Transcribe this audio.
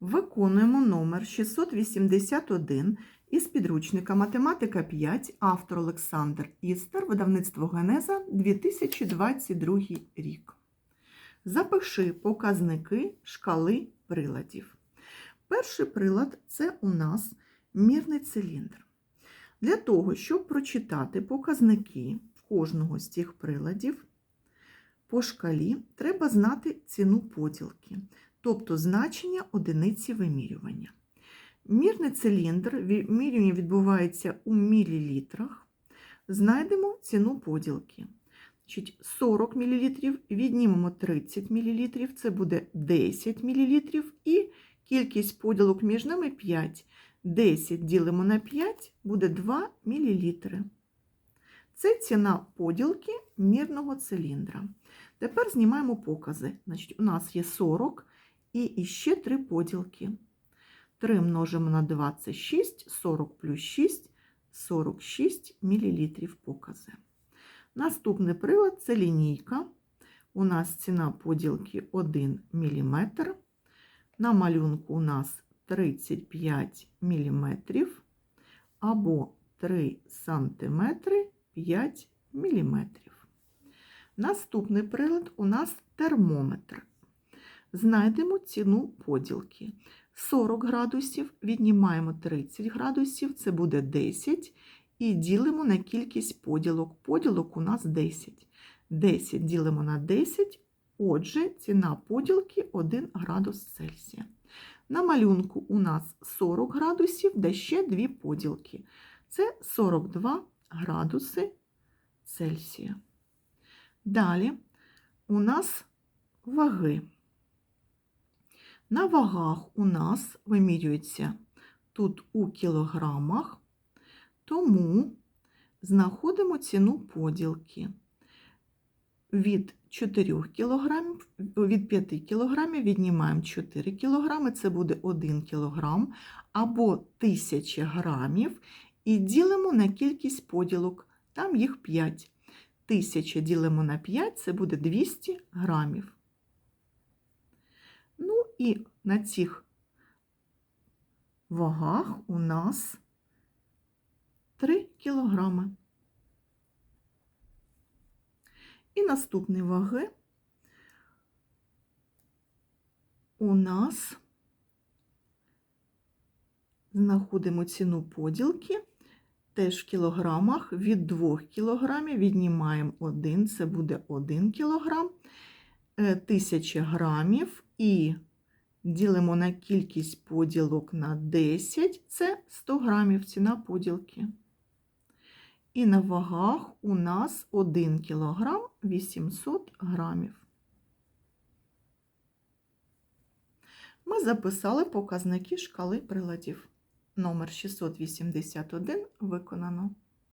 Виконуємо номер 681 із підручника Математика 5, автор Олександр Істер, видавництво Генеза, 2022 рік. Запиши показники шкали приладів. Перший прилад це у нас мірний циліндр. Для того, щоб прочитати показники кожного з цих приладів по шкалі, треба знати ціну поділки тобто значення одиниці вимірювання. Мірний циліндр вимірювання відбувається у мілілітрах. Знайдемо ціну поділки. 40 мл віднімемо 30 мл, це буде 10 мл, і кількість поділок між ними 5. 10 ділимо на 5 буде 2 мл. Це ціна поділки мірного циліндра. Тепер знімаємо покази. Значить, У нас є 40 і ще 3 поділки. 3 множимо на 26, 40 плюс 6, 46 мл покази. Наступний прилад це лінійка. У нас ціна поділки 1 мм. На малюнку у нас 35 мм або 3 см 5 мм. Наступний прилад у нас термометр. Знайдемо ціну поділки. 40 градусів, віднімаємо 30 градусів, це буде 10, і ділимо на кількість поділок. Поділок у нас 10. 10 ділимо на 10, отже, ціна поділки 1 градус Цельсія. На малюнку у нас 40 градусів, де ще 2 поділки. Це 42 градуси Цельсія. Далі у нас ваги. На вагах у нас вимірюється тут у кілограмах, тому знаходимо ціну поділки. Від 4 кг, від 5 кг віднімаємо 4 кг, це буде 1 кг, або 1000 грамів, і ділимо на кількість поділок, там їх 5. 1000 ділимо на 5, це буде 200 грамів. Ну і на цих вагах у нас 3 кілограми. І наступні ваги у нас знаходимо ціну поділки. Теж в кілограмах від 2 кілограмів віднімаємо 1, це буде 1 кілограм, 1000 грамів і ділимо на кількість поділок на 10, це 100 грамів ціна поділки. І на вагах у нас 1 кілограм 800 грамів. Ми записали показники шкали приладів. Номер 681 виконано.